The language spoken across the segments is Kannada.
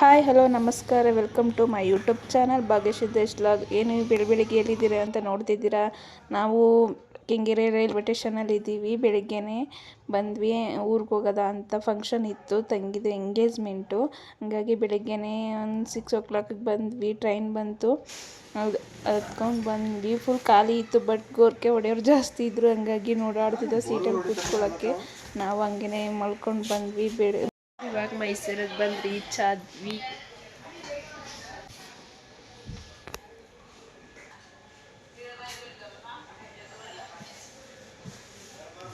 ಹಾಯ್, ಹಲೋ, ನಮಸ್ಕಾರ. Welcome to my YouTube channel Bhagyasiddesh log. ಏನು ಬೆಳಿ ಬೆಳಿಗ್ಗೆ ಎಲ್ಲಿದ್ದೀರಾ ಅಂತ ನೋಡ್ತಿದ್ದೀರಾ? ನಾವು ಕೆಂಗೇರಿ ರೈಲ್ವೆ ಸ್ಟೇಷನಲ್ಲಿ ಇದ್ದೀವಿ. ಬೆಳಿಗ್ಗೆನೆ ಬಂದ್ವಿ. ಊರಿಗೆ ಹೋಗೋದ ಅಂತ ಫಂಕ್ಷನ್ ಇತ್ತು. ತಂಗಿದು ಎಂಗೇಜ್ಮೆಂಟು. ಹಾಗಾಗಿ ಬೆಳಿಗ್ಗೆನೆ ಒಂದು ಸಿಕ್ಸ್ ಓ ಕ್ಲಾಕಿಗೆ ಬಂದ್ವಿ. ಟ್ರೈನ್ ಬಂತು. ಹೌದು ಹತ್ಕೊಂಡು ಬಂದ್ವಿ. ಫುಲ್ ಖಾಲಿ ಇತ್ತು, ಬಟ್ ಗೋರ್ಕೆ ಹೊಡೆಯೋರು ಜಾಸ್ತಿ ಇದ್ದರು ಹಂಗಾಗಿ ನೋಡಾಡ್ತಿದ್ದ ಸೀಟಲ್ಲಿ ಕೂತ್ಕೊಳ್ಳೋಕ್ಕೆ ನಾವು ಹಂಗೆ ಮಲ್ಕೊಂಡು ಬಂದ್ವಿ. ಬೆಳೆ ಇವಾಗ ಮೈಸೂರಿಗೆ ಬಂದು ರೀಚ್ ಆದ್ವಿ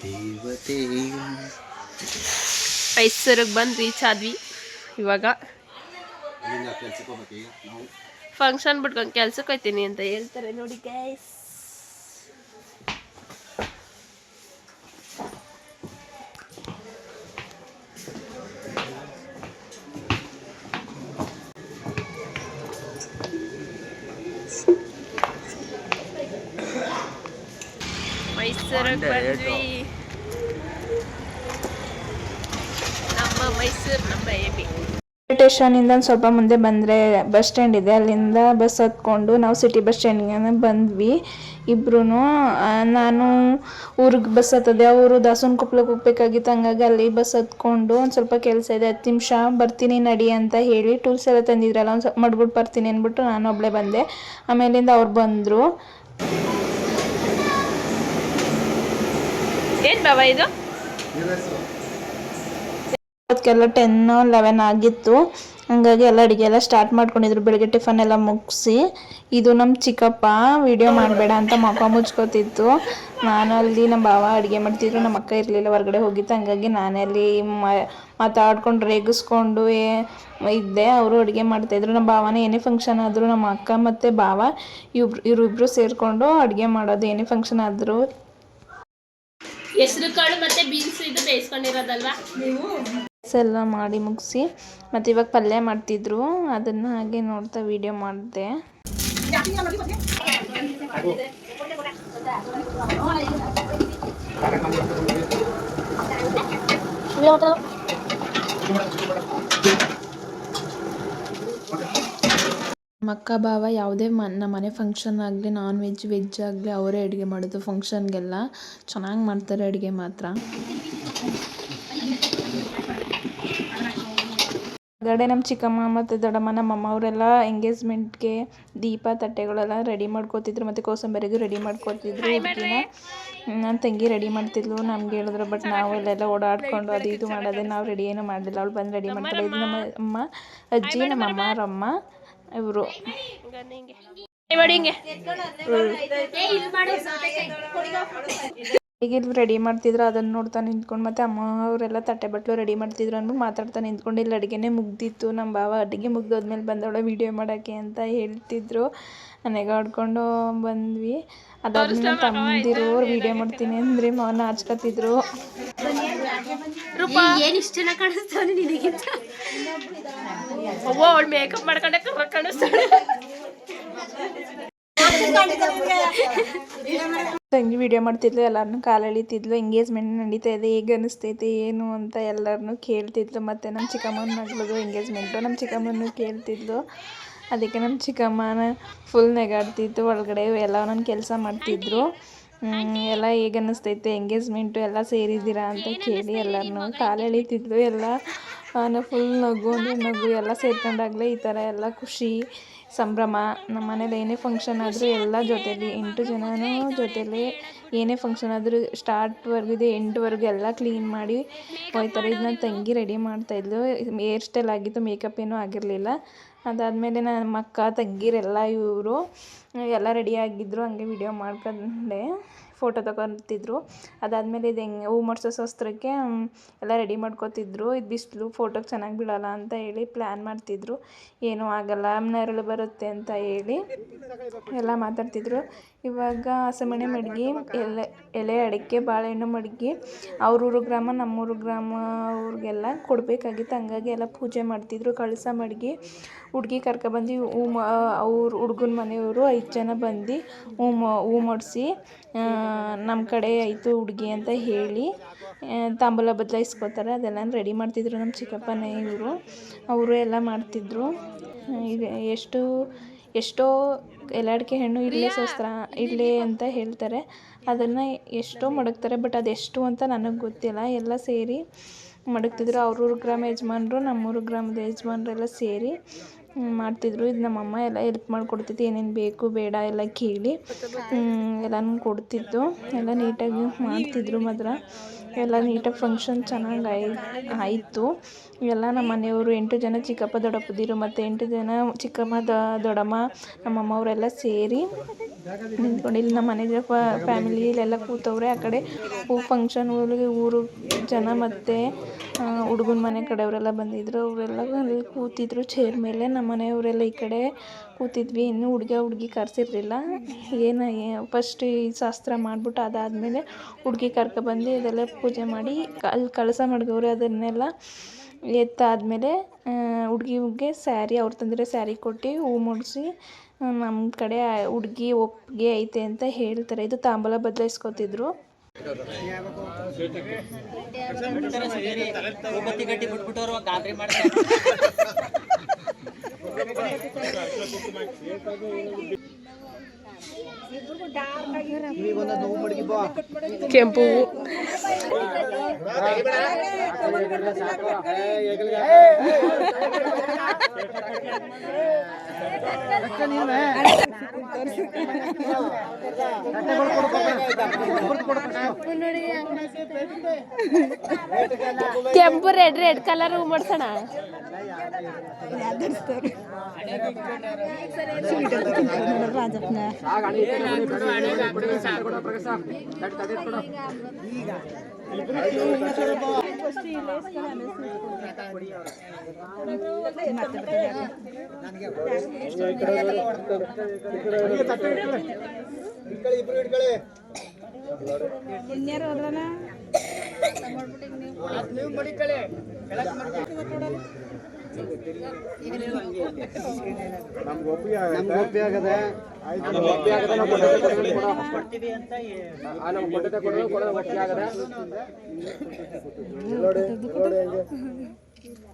ದೇವತೆ ಮೈಸೂರಿಗೆ ಬಂದು ರೀಚ್ ಆದ್ವಿ ಇವಾಗ ಇಲ್ಲಿಂದ ಕೆಲ್ಸಕ್ಕೆ ಹೋಗ್ಬೇಕು ನಾವು ಫಂಕ್ಷನ್ ಬಿಟ್ಕೊಂಡು ಕೆಲ್ಸಕ್ಕೆ ಹೋಗ್ತೀನಿ ಅಂತ ಹೇಳ್ತಾರೆ ನೋಡಿ ಗೈಸ್ ಬಂದ್ವಿ ನಮ್ಮ ಮೈಸೂರು ನಮ್ಮ ಎಬಿ. ಸ್ಟೇಷನಿಂದ ಒಂದು ಸ್ವಲ್ಪ ಮುಂದೆ ಬಂದರೆ ಬಸ್ ಸ್ಟ್ಯಾಂಡ್ ಇದೆ. ಅಲ್ಲಿಂದ ಬಸ್ ಹತ್ಕೊಂಡು ನಾವು ಸಿಟಿ ಬಸ್ ಸ್ಟ್ಯಾಂಡಿಗೆ ಬಂದ್ವಿ. ಇಬ್ರು ನಾನು ಊರಿಗೆ ಬಸ್ ಹತ್ತದೆ. ಅವರು ದಾಸನ ಕೊಪ್ಪಳಕ್ಕೆ ಹೋಗ್ಬೇಕಾಗಿತ್ತು ಹಂಗಾಗಿ ಅಲ್ಲಿ ಬಸ್ ಹತ್ಕೊಂಡು ಒಂದು ಸ್ವಲ್ಪ ಕೆಲಸ ಇದೆ. ಹತ್ತು ನಿಮಿಷ ಬರ್ತೀನಿ ನಡಿ ಅಂತ ಹೇಳಿ ಟೂಲ್ಸ್ ಎಲ್ಲ ತಂದಿದ್ರಲ್ಲ ಒಂದು ಸ್ವಲ್ಪ ಮಾಡ್ಬಿಟ್ಟು ಬರ್ತೀನಿ ಅಂದ್ಬಿಟ್ಟು ನಾನು ಒಬ್ಬಳೇ ಬಂದೆ. ಆಮೇಲಿಂದ ಅವ್ರು ಬಂದರು. ಏನು ಬಾಬಾ ಇದು? ಅದಕ್ಕೆಲ್ಲ ಟೆನ್ ಲೆವೆನ್ ಆಗಿತ್ತು. ಹಂಗಾಗಿ ಎಲ್ಲ ಅಡುಗೆ ಎಲ್ಲ ಸ್ಟಾರ್ಟ್ ಮಾಡ್ಕೊಂಡಿದ್ರು. ಬೆಳಗ್ಗೆ ಟಿಫನ್ ಎಲ್ಲ ಮುಗಿಸಿ, ಇದು ನಮ್ಮ ಚಿಕ್ಕಪ್ಪ ವಿಡಿಯೋ ಮಾಡಬೇಡ ಅಂತ ಮುಖ ಮುಚ್ಕೋತಿತ್ತು. ನಾನು ಅಲ್ಲಿ ನಮ್ಮ ಭಾವ ಅಡುಗೆ ಮಾಡ್ತಿದ್ರು. ನಮ್ಮ ಅಕ್ಕ ಇರಲಿಲ್ಲ, ಹೊರಗಡೆ ಹೋಗಿತ್ತು. ಹಂಗಾಗಿ ನಾನೇ ಅಲ್ಲಿ ಮಾತಾಡ್ಕೊಂಡು ರೇಗಿಸ್ಕೊಂಡು ಇದ್ದೆ. ಅವರು ಅಡುಗೆ ಮಾಡ್ತಾಯಿದ್ರು ನಮ್ಮ ಭಾವನ ಏನೇ ಫಂಕ್ಷನ್ ಆದರೂ ನಮ್ಮ ಅಕ್ಕ ಮತ್ತು ಭಾವ ಇವ್ರು, ಇವರಿಬ್ರು ಸೇರಿಕೊಂಡು ಅಡುಗೆ ಮಾಡೋದು ಏನೇ ಫಂಕ್ಷನ್ ಆದರೂ ಹೆಸರು ಕಾಳು ಮತ್ತೆ ಬೀನ್ಸ್ ಇದು ಬೇಯಿಸ್ಕೊಂಡಿರೋದಲ್ವಾ? ಎಲ್ಲ ಮಾಡಿ ಮುಗಿಸಿ ಮತ್ತೆ ಇವಾಗ ಪಲ್ಯ ಮಾಡ್ತಿದ್ರು ಅದನ್ನ ಹಾಗೆ ನೋಡ್ತಾ ವಿಡಿಯೋ ಮಾಡಿದೆ. ನಮ್ಮ ಅಕ್ಕ ಭಾವ ಯಾವುದೇ ಮನೆ ನಮ್ಮ ಮನೆ ಫಂಕ್ಷನ್ ಆಗಲಿ ನಾನ್ ವೆಜ್ ವೆಜ್ ಆಗಲಿ ಅವರೇ ಅಡುಗೆ ಮಾಡೋದು ಫಂಕ್ಷನ್ಗೆಲ್ಲ ಚೆನ್ನಾಗಿ ಮಾಡ್ತಾರೆ ಅಡುಗೆ ಮಾತ್ರ. ಹೊರಗಡೆ ನಮ್ಮ ಚಿಕ್ಕಮ್ಮ ಮತ್ತು ದೊಡ್ಡಮ್ಮ ನಮ್ಮಮ್ಮ ಅವರೆಲ್ಲ ಎಂಗೇಜ್ಮೆಂಟ್ಗೆ ದೀಪ ತಟ್ಟೆಗಳೆಲ್ಲ ರೆಡಿ ಮಾಡ್ಕೋತಿದ್ರು ಮತ್ತು ಕೋಸಂಬರಿಗೂ ರೆಡಿ ಮಾಡ್ಕೋತಿದ್ರು ಹುಡುಗಿನ ನನ್ನ ತಂಗಿ ರೆಡಿ ಮಾಡ್ತಿದ್ಲು ನಮ್ಗೆ ಹೇಳಿದ್ರು ಬಟ್ ನಾವು ಅಲ್ಲೆಲ್ಲ ಓಡಾಡ್ಕೊಂಡು ಅದು ಇದು ಮಾಡೋದೇ ನಾವು ರೆಡಿ ಏನೂ ಮಾಡಲಿಲ್ಲ. ಅವಳು ಬಂದು ರೆಡಿ ಮಾಡ್ತಾರೆ ಇದು ನಮ್ಮ ಅಮ್ಮ ಅಜ್ಜಿ ನಮ್ಮ ಅಮ್ಮ ರಮ್ಮ ಇವರು. ಈಗಿಲ್ ರೆಡಿ ಮಾಡ್ತಿದ್ರು ಅದನ್ನ ನೋಡ್ತಾ ನಿಂತ್ಕೊಂಡು ಮತ್ತೆ ಅಮ್ಮ ಅವರೆಲ್ಲ ತಟ್ಟೆ ಬಟ್ಲು ರೆಡಿ ಮಾಡ್ತಿದ್ರು ಅಂದ್ಬಿಟ್ಟು ಮಾತಾಡ್ತಾ ನಿಂತ್ಕೊಂಡು ಇಲ್ಲಿ ಅಡುಗೆನೇ ಮುಗ್ದಿತ್ತು ನಮ್ಮ ಬಾವ ಅಡುಗೆ ಮುಗ್ದೋದ್ಮೇಲೆ ಬಂದವಳೆ ವಿಡಿಯೋ ಮಾಡೋಕ್ಕೆ ಅಂತ ಹೇಳ್ತಿದ್ರು. ನೆಗಾಡ್ಕೊಂಡು ಬಂದ್ವಿ. ಅದಾದ್ಮೇಲೆ ತಂದಿರು ವಿಡಿಯೋ ಮಾಡ್ತೀನಿ ಅಂದ್ರೆ ಮಗನ ನಾಚ್ಕೊತಿದ್ರು ಏನು ಇಷ್ಟು ಜನ ಕಾಣಿಸ್ತಾವೆ ನಿನಗಿಂತ? ಅವ್ವ ಅವಳು ಮೇಕಪ್ ಮಾಡ್ಕೊಂಡೆ ತಂಗಿ ವಿಡಿಯೋ ಮಾಡ್ತಿದ್ಲು ಎಲ್ಲರನ್ನೂ ಕಾಲು ಎಳಿತಿದ್ಲು ಎಂಗೇಜ್ಮೆಂಟ್ ನಡೀತಾ ಇದೆ, ಹೇಗೆ ಅನಿಸ್ತೈತೆ, ಏನು ಅಂತ ಎಲ್ಲರನ್ನೂ ಕೇಳ್ತಿದ್ಲು. ಮತ್ತು ನಮ್ಮ ಚಿಕ್ಕಮ್ಮನ ಮಗಳದು ಎಂಗೇಜ್ಮೆಂಟು ನಮ್ಮ ಚಿಕ್ಕಮ್ಮನೂ ಕೇಳ್ತಿದ್ಲು. ಅದಕ್ಕೆ ನಮ್ಮ ಚಿಕ್ಕಮ್ಮನ ಫುಲ್ ನೆಗಾಡ್ತಿತ್ತು, ಒಳಗಡೆ ಎಲ್ಲ ಒಂದೊಂದು ಕೆಲಸ ಮಾಡ್ತಿದ್ರು. ಎಲ್ಲ ಹೇಗೆ ಅನ್ನಿಸ್ತೈತೆ ಎಂಗೇಜ್ಮೆಂಟು ಎಲ್ಲ ಸೇರಿದ್ದೀರಾ ಅಂತ ಕೇಳಿ ಎಲ್ಲರನ್ನೂ ಕಾಲು ಎಳಿತಿದ್ಲು. ಎಲ್ಲ ಫುಲ್ ನಗು ಅಂದರೆ ನಗು ಎಲ್ಲ ಸೇರ್ಕೊಂಡಾಗಲೇ ಈ ಥರ ಎಲ್ಲ ಖುಷಿ, ಸಂಭ್ರಮ. ನಮ್ಮ ಮನೇಲಿ ಏನೇ ಫಂಕ್ಷನ್ ಆದರೂ ಎಲ್ಲ ಜೊತೆಯಲ್ಲಿ ಎಂಟು ಜನನೂ ಜೊತೆಯಲ್ಲಿ ಏನೇ ಫಂಕ್ಷನ್ ಆದರೂ ಸ್ಟಾರ್ಟ್ವರೆಗೂ ಇದೆ ಎಂಟುವರೆಗೂ ಎಲ್ಲ ಕ್ಲೀನ್ ಮಾಡಿ ಹೋಯ್ತಾರೆ ಇದು ನನ್ನ ತಂಗಿ ರೆಡಿ ಮಾಡ್ತಾಯಿದ್ಲು ಹೇರ್ ಸ್ಟೈಲ್ ಆಗಿತ್ತು ಮೇಕಪ್ ಏನೂ ಆಗಿರಲಿಲ್ಲ. ಅದಾದಮೇಲೆ ನಮ್ಮ ಅಕ್ಕ, ತಂಗಿರೆಲ್ಲ ಇವರು ಎಲ್ಲ ರೆಡಿ ಆಗಿದ್ದರು ಹಂಗೆ ವಿಡಿಯೋ ಮಾಡ್ಕೊಂಡೆ. ಫೋಟೋ ತಗೊತಿದ್ರು ಅದಾದಮೇಲೆ ಇದು ಹೆಂಗೆ, ಹೂ ಮುಡ್ಸೋ ಶಾಸ್ತ್ರಕ್ಕೆ ಎಲ್ಲ ರೆಡಿ ಮಾಡ್ಕೋತಿದ್ರು. ಇದು ಬಿಸಿಲು ಫೋಟೋಗೆ ಚೆನ್ನಾಗಿ ಬೀಳಲ್ಲ ಅಂತ ಹೇಳಿ ಪ್ಲ್ಯಾನ್ ಮಾಡ್ತಿದ್ರು. ಏನೂ ಆಗಲ್ಲ ನೆರಳು ಬರುತ್ತೆ ಅಂತ ಹೇಳಿ ಎಲ್ಲ ಮಾತಾಡ್ತಿದ್ರು. ಇವಾಗ ಹಸೆಮಣೆ ಮಡ್ಗಿ, ಎಲೆ ಎಲೆ ಅಡಿಕೆ, ಬಾಳೆಹಣ್ಣು ಮಡ್ಗಿ, ಅವ್ರೂರು ಗ್ರಾಮ, ನಮ್ಮೂರು ಗ್ರಾಮ ಅವ್ರಿಗೆಲ್ಲ ಕೊಡಬೇಕಾಗಿತ್ತು. ಹಂಗಾಗಿ ಎಲ್ಲ ಪೂಜೆ ಮಾಡ್ತಿದ್ರು. ಕಳಸ ಮಡ್ಗಿ, ಹುಡುಗಿ ಕರ್ಕೊಬಂದು ಹೂ ಅವ್ರ ಹುಡುಗನ ಮನೆಯವರು ಐದು ಜನ ಬಂದು ಹೂ ಹೂ ಮಾಡಿಸಿ ನಮ್ಮ ಕಡೆ ಆಯಿತು ಹುಡುಗಿ ಅಂತ ಹೇಳಿ ತಾಂಬೂಲ ಬದಲಾಯಿಸ್ಕೋತಾರೆ. ಅದೆಲ್ಲ ರೆಡಿ ಮಾಡ್ತಿದ್ರು ನಮ್ಮ ಚಿಕ್ಕಪ್ಪನೇ ಇವರು. ಅವರು ಎಲ್ಲ ಮಾಡ್ತಿದ್ರು. ಈಗ ಎಷ್ಟು, ಎಷ್ಟೋ ಎಲ್ಲಾಡಿಕೆ ಹೆಣ್ಣು ಇರಲಿ ಶಸ್ತ್ರ ಇರಲಿ ಅಂತ ಹೇಳ್ತಾರೆ. ಅದನ್ನು ಎಷ್ಟೋ ಮಡಗ್ತಾರೆ, ಬಟ್ ಅದೆಷ್ಟು ಅಂತ ನನಗೆ ಗೊತ್ತಿಲ್ಲ. ಎಲ್ಲ ಸೇರಿ ಮಡಗ್ತಿದ್ರು. ಅವ್ರೂರು ಗ್ರಾಮ ಯಜಮಾನ್ರು, ನಮ್ಮೂರು ಗ್ರಾಮದ ಯಜಮಾನ್ರೆಲ್ಲ ಸೇರಿ ಮಾಡ್ತಿದ್ರು. ಇದು ನಮ್ಮ ಅಮ್ಮ ಎಲ್ಲ ಹೆಲ್ಪ್ ಮಾಡಿಕೊಡ್ತಿತ್ತು. ಏನೇನು ಬೇಕು, ಬೇಡ ಎಲ್ಲ ಕೇಳಿ. ಎಲ್ಲನೂ ಕೊಡ್ತಿದ್ದು ಎಲ್ಲ ನೀಟಾಗಿ ಮಾಡ್ತಿದ್ರು ಮಾತ್ರ. ಎಲ್ಲ ನೀಟಾಗಿ ಫಂಕ್ಷನ್ ಚೆನ್ನಾಗಿ ಆಯ್, ಆಯಿತು. ಎಲ್ಲ ನಮ್ಮ ಮನೆಯವರು ಎಂಟು ಜನ, ಚಿಕ್ಕಪ್ಪ ದೊಡ್ಡಪ್ಪದಿರು ಮತ್ತು ಎಂಟು ಜನ, ಚಿಕ್ಕಮ್ಮ ದೊಡ್ಡಮ್ಮ ನಮ್ಮ ಅವರೆಲ್ಲ ಸೇರಿ ನಿಂತ್ಕೊಂಡು ಇಲ್ಲಿ ನಮ್ಮ ಮನೆ ಫ್ಯಾಮಿಲಿಲೆಲ್ಲ ಕೂತವ್ರೆ, ಆ ಕಡೆ ಹೂ ಫಂಕ್ಷನ್ ಊರಿಗೆ ಊರು ಜನ ಮತ್ತು ಹುಡುಗನ ಮನೆ ಕಡೆಯವರೆಲ್ಲ ಬಂದಿದ್ರು. ಅವರೆಲ್ಲ ಅಲ್ಲಿ ಕೂತಿದ್ರು. ಚೇರ್ ಮೇಲೆ ನಮ್ಮ ಮನೆಯವರೆಲ್ಲ ಈ ಕಡೆ ಕೂತಿದ್ವಿ. ಇನ್ನೂ ಹುಡುಗ ಹುಡುಗಿ ಕರೆಸಿರ್ಲಿಲ್ಲ. ಏನು ಫಸ್ಟ್ ಈ ಶಾಸ್ತ್ರ ಮಾಡಿಬಿಟ್ಟು ಅದಾದಮೇಲೆ ಹುಡುಗಿ ಕರ್ಕೊಬಂದು ಇದೆಲ್ಲ ಪೂಜೆ ಮಾಡಿ, ಅಲ್ಲಿ ಕಳಸ ಮಡ್ಗವ್ರೆ ಅದನ್ನೆಲ್ಲ ಎತ್ತಾದಮೇಲೆ ಹುಡುಗಿಗೆ ಸ್ಯಾರಿ ಅವ್ರು ತಂದಿರೋ ಸ್ಯಾರಿ ಕೊಟ್ಟು ಹೂ ಮುಡಿಸಿ ನಮ್ಮ ಕಡೆ ಹುಡುಗಿ ಒಪ್ಪಿಗೆ ಐತೆ ಅಂತ ಹೇಳ್ತಾರೆ. ಇದು ತಾಂಬೂಲ ಬದಲಾಯಿಸ್ಕೊತಿದ್ರು. ಕೆಂಪು. ಕೆಂಪು ರೆಡ್ ರೆಡ್ ಕಲರ್ ಹೂ ಮಾಡ್ಸೋಣ. ಇನ್ಯಾರು ಹೋದ್ರನ ನಮ್ಗೆ ಒಪ್ಪಿಗೆ ನಮ್ಗೆ ಒಪ್ಪಿಗೆ ಆಗದೆ ಕೊಡೋದು ಒಪ್ಪಿಗೆ ಆಗದೆ. ನೋಡಿ ನೋಡಿ ಹೆಂಗೆ.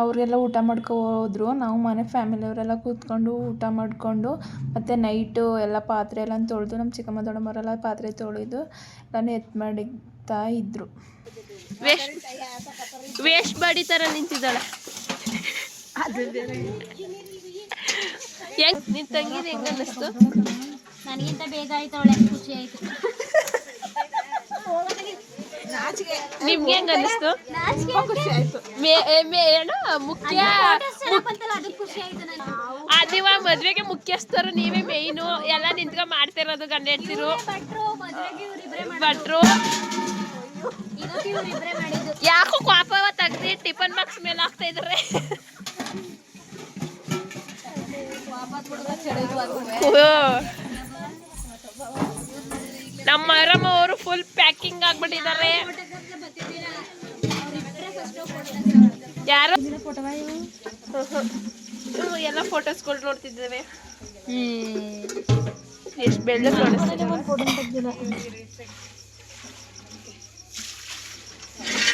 ಅವರೆಲ್ಲ ಊಟ ಮಾಡ್ಕೊ ಹೋದ್ರು. ನಾವು ಮನೆ ಫ್ಯಾಮಿಲಿಯವರೆಲ್ಲ ಕೂತ್ಕೊಂಡು ಊಟ ಮಾಡಿಕೊಂಡು ಮತ್ತು ನೈಟು ಎಲ್ಲ ಪಾತ್ರೆ ಎಲ್ಲ ತೊಳೆದು ನಮ್ಮ ಚಿಕ್ಕಮ್ಮ ದೊಡ್ಡಮ್ಮರೆಲ್ಲ ಪಾತ್ರೆ ತೊಳೆದು ನಾನು ಎತ್ತು ಮಾಡಿಗ್ತಾ ಇದ್ದರು ವೇಸ್ಟ್ ವೇಸ್ಟ್ ಬಾಡಿ ಥರ ನಿಂತಿದ್ದಾಳೆ. ಹೆಂಗ್ ನಿನ್ ತಂಗಿನ ಹೆಂಗ ಅನ್ನಿಸ್ತು? ನನಗಿಂತ ಬೇಗ ಅವಳೆ. ಖುಷಿ ಆಯ್ತು. ನಿಮ್ಗೆ ಹೆಂಗ ಅನಿಸ್ತು? ಮೇ- ಏನು ಮುಖ್ಯ ಬಂತಲ್ಲ ಅದಕ್ಕೆ ಖುಷಿ ಆಯ್ತು ನನಗೆ ಅದಿವ ಮದ್ವೆಗೆ ಮುಖ್ಯಸ್ಥರು ನೀವೇ ಮೇಯ್ನು ಎಲ್ಲ ನಿಂತ್ಕೊಂಡ್ ಮಾಡ್ತಿರೋದು ಗಂಡ ಹೆಡ್ತಿರು ಭಟ್ರು ಯಾಕೋ ಪಾಪವ ತೆಗ್ದಿ ಟಿಫನ್ ಬಾಕ್ಸ್ ಮೇಲೆ ಹಾಕ್ತಾ ಇದ್ರೆ. ನಮ್ಮ ಅರಮ್ಮ ಫುಲ್ ಪ್ಯಾಕಿಂಗ್ ಆಗ್ಬಿಟ್ಟಿದ್ದಾರೆ. ಯಾರು? ಎಲ್ಲ ಫೋಟೋಸ್ಗಳು ನೋಡ್ತಿದ್ದೇವೆ. ಎಷ್ಟು ಬೆಳ್ಳ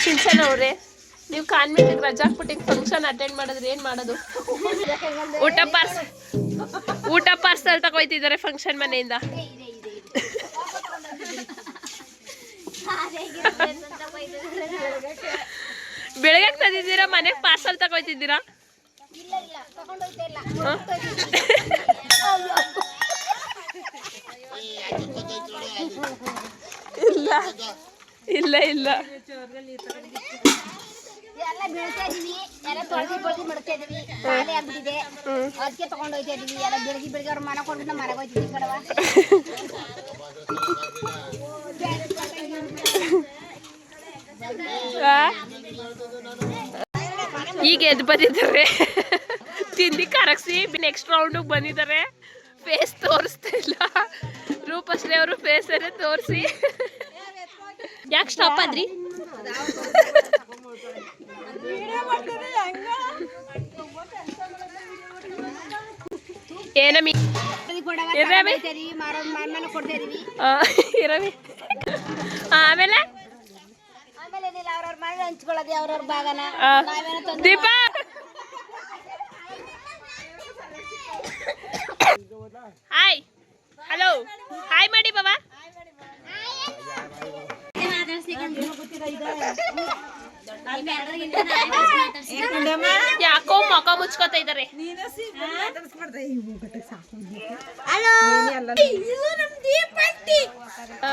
ಸಿಂಚನ್ ಅವ್ರೆ, ನೀವು ಕಾನ್ವೆಂಟ್ ರಜಾ ಕೊಟ್ಟಿಗೆ ಫಂಕ್ಷನ್ ಅಟೆಂಡ್ ಮಾಡಿದ್ರೆ ಏನ್ ಮಾಡೋದು? ಊಟ ಪಾರ್ಸಲ್ ಊಟ ಪಾರ್ಸಲ್ ತಗೋಯ್ತಿದ್ದಾರೆ ಫಂಕ್ಷನ್ ಮನೆಯಿಂದ. ಬೆಳಗ್ಗೆ ತಂದಿದ್ದೀರಾ? ಮನೆಗೆ ಪಾರ್ಸಲ್ ತಗೋಯ್ತಿದ್ದೀರಾ? ಇಲ್ಲ. ಇಲ್ಲ ಇಲ್ಲ. ಎಲ್ಲ ಬೀಳ್ತಾ ಇದೀವಿ ಎಲ್ಲ ತೊಳೆದಿ ಬಳ್ದಿ ಮಾಡ್ತಾ ಇದೀವಿ. ಖಾಲಿ ಆಗ್ಬಿಟ್ಟಿದೆ ಅದಕ್ಕೆ ತಗೊಂಡೋಗ್ತಾ ಇದೀವಿ ಎಲ್ಲ ಬೆಳಗ್ಗೆ ಬೆಳಗ್ಗೆ ಅವ್ರ ಮನೆ ಕೊಟ್ಬಿಟ್ಟು ನಮ್ಮ ಮನೆಗೆ ಹೋಗ್ತಿದ್ವಿ ಕಡವ ಈಗ ಎದ್ದು ಬಂದಿದ್ದಾರೆ. ತಿಂಡಿ ಕರಗಿಸಿ ನೆಕ್ಸ್ಟ್ ರೌಂಡಿಗೆ ಬಂದಿದ್ದಾರೆ. ಫೇಸ್ ತೋರಿಸ್ತಾ ಇಲ್ಲ. ರೂಪಶ್ರೀ ಅವರು ಫೇಸ್ ಏನೇ ತೋರಿಸಿ. ಯಾಕೆ ಸ್ಟಾಪ್ ಆದ್ರಿ? ಏನಮಿ ಇರವಿ ಆಮೇಲೆ? ಹಂಚ್ಕೊಳ್ಳೋದು ಭಾಗನ. ದೀಪ! ಹಾಯ್ ಹಲೋ ಹಾಯ್ ಮಾಡಿ ಬಾಬಾ ಯಾಕೋ ಮುಖ ಮುಚ್ಕೋತ ಇದಾರೆ. ಆ,